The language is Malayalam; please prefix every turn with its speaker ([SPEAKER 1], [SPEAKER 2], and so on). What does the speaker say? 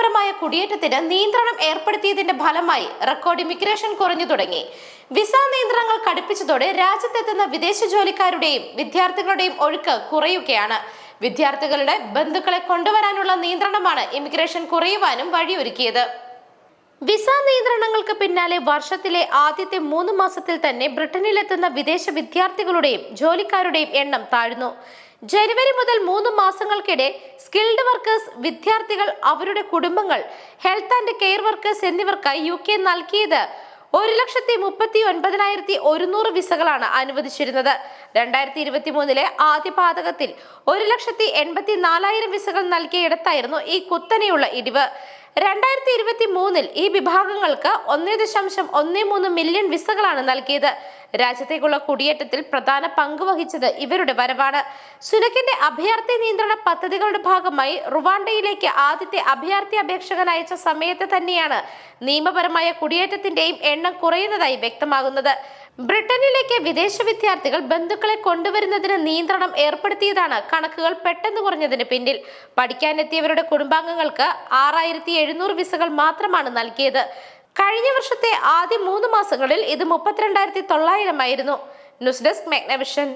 [SPEAKER 1] നിയമപരമായ കുടിയേറ്റത്തിന് നിയന്ത്രണം ഏർപ്പെടുത്തിയതിന്റെ ഫലമായി റെക്കോർഡ് ഇമിഗ്രേഷൻ കുറഞ്ഞു തുടങ്ങി. വിസ നിയന്ത്രണങ്ങൾ കടുപ്പിച്ചതോടെ രാജ്യത്തെത്തുന്ന വിദേശ ജോലിക്കാരുടെയും വിദ്യാർത്ഥികളുടെയും ഒഴുക്ക് കുറയുകയാണ്. വിദ്യാർത്ഥികളുടെ ബന്ധുക്കളെ കൊണ്ടുവരാനുള്ള നിയന്ത്രണമാണ് ഇമിഗ്രേഷൻ കുറയുവാനും വഴിയൊരുക്കിയത്. വിസ നിയന്ത്രണങ്ങൾക്ക് പിന്നാലെ വർഷത്തിലെ ആദ്യത്തെ മൂന്ന് മാസത്തിൽ തന്നെ ബ്രിട്ടനിലെത്തുന്ന വിദേശ വിദ്യാർത്ഥികളുടെയും ജോലിക്കാരുടെയും എണ്ണം താഴ്ന്നു. ജനുവരി മുതൽ മൂന്ന് മാസങ്ങൾക്കിടെ സ്കിൽഡ് വർക്കേഴ്സ് വിദ്യാർത്ഥികൾ അവരുടെ കുടുംബങ്ങൾ ഹെൽത്ത് ആൻഡ് കെയർ വർക്കേഴ്സ് എന്നിവർക്കായി യു കെ നൽകിയത് ഒരു ലക്ഷത്തി മുപ്പത്തി ഒൻപതിനായിരത്തി ഒരുന്നൂറ് വിസകളാണ് അനുവദിച്ചിരുന്നത്. രണ്ടായിരത്തി ഇരുപത്തി മൂന്നിലെ ആദ്യ പാതകത്തിൽ ഒരു ലക്ഷത്തി എൺപത്തി നാലായിരം വിസകൾ നൽകിയ ഇടത്തായിരുന്നു ഈ കുത്തനെയുള്ള ഇടിവ്. രണ്ടായിരത്തി ഇരുപത്തി മൂന്നിൽ ഈ വിഭാഗങ്ങൾക്ക് ഒന്നേ ദശാംശം ഒന്നേ മൂന്ന് മില്യൺ വിസകളാണ് നൽകിയത്. രാജ്യത്തേക്കുള്ള കുടിയേറ്റത്തിൽ പ്രധാന പങ്ക് വഹിച്ചത് ഇവരുടെ വരവാണ്. സുനക്കിന്റെ അഭയാർത്ഥി നിയന്ത്രണ പദ്ധതികളുടെ ഭാഗമായി റുവാണ്ടയിലേക്ക് ആദ്യത്തെ അഭയാർത്ഥി അപേക്ഷകൻ അയച്ച സമയത്ത് തന്നെയാണ് നിയമപരമായ കുടിയേറ്റത്തിന്റെയും എണ്ണം കുറയുന്നതായി വ്യക്തമാകുന്നത്. ബ്രിട്ടനിലേക്ക് വിദേശ വിദ്യാർത്ഥികൾ ബന്ധുക്കളെ കൊണ്ടുവരുന്നതിന് നിയന്ത്രണം ഏർപ്പെടുത്തിയതാണ് കണക്കുകൾ പെട്ടെന്ന് കുറഞ്ഞതിന് പിന്നിൽ. പഠിക്കാനെത്തിയവരുടെ കുടുംബാംഗങ്ങൾക്ക് ആറായിരത്തി വിസകൾ മാത്രമാണ് നൽകിയത്. കഴിഞ്ഞ വർഷത്തെ ആദ്യ മൂന്ന് മാസങ്ങളിൽ ഇത് മുപ്പത്തിരണ്ടായിരത്തി തൊള്ളായിരമായിരുന്നു. News desk മെഗ്നവിഷൻ.